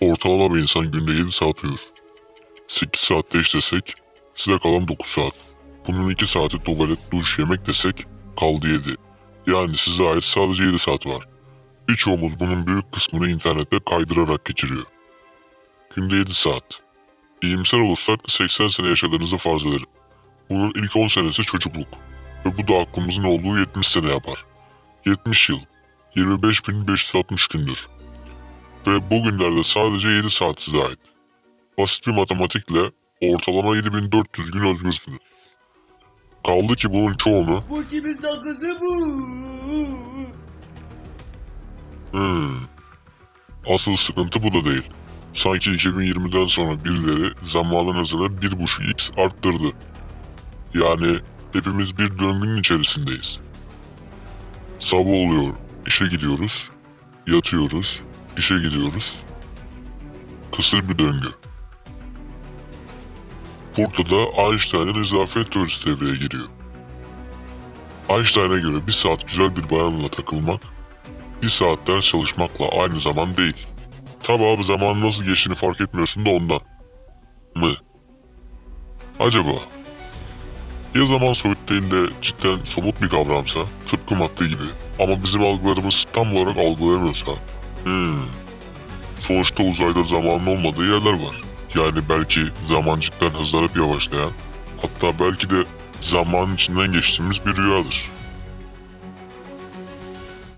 Ortalama bir insan günde 7 saat uyur. 8 saatte iş desek size kalan 9 saat. Bunun 2 saati tuvalet, duş, yemek desek kaldı 7. Yani size ait sadece 7 saat var. Birçoğumuz bunun büyük kısmını internette kaydırarak geçiriyor. Günde 7 saat. İyimser olursak 80 sene yaşadığınızı farz edelim. Bunun ilk 10 senesi çocukluk. Ve bu da aklımızın olduğu 70 sene yapar. 70 yıl. 25.560 gündür. Ve bugünlerde sadece 7 saat size ait. Basit bir matematikle ortalama 7400 gün özgürsünüz. Kaldı ki bunun çoğunu Bu kimin sakızı bu? Hmm. Asıl sıkıntı bu da değil. Sanki 2020'den sonra birileri zamanın hızını 1.5x arttırdı. Yani hepimiz bir döngünün içerisindeyiz. Sabah oluyor, işe gidiyoruz, yatıyoruz, işe gidiyoruz. Kısır bir döngü. Burada da Einstein'ın izafiyet teorisi devreye giriyor. Einstein'a göre bir saat güzel bir bayanla takılmak, bir saat ders çalışmakla aynı zaman değil. Tabi abi zaman nasıl geçtiğini fark etmiyorsun da ondan. Mı? Acaba? Ya zaman soyut değil de cidden somut bir kavramsa, tıpkı madde gibi ama bizim algılarımız tam olarak algılayamıyorsa? Hmm. Sonuçta uzayda zamanın olmadığı yerler var. Yani belki zaman cidden hızlanıp yavaşlayan, hatta belki de zamanın içinden geçtiğimiz bir rüyadır.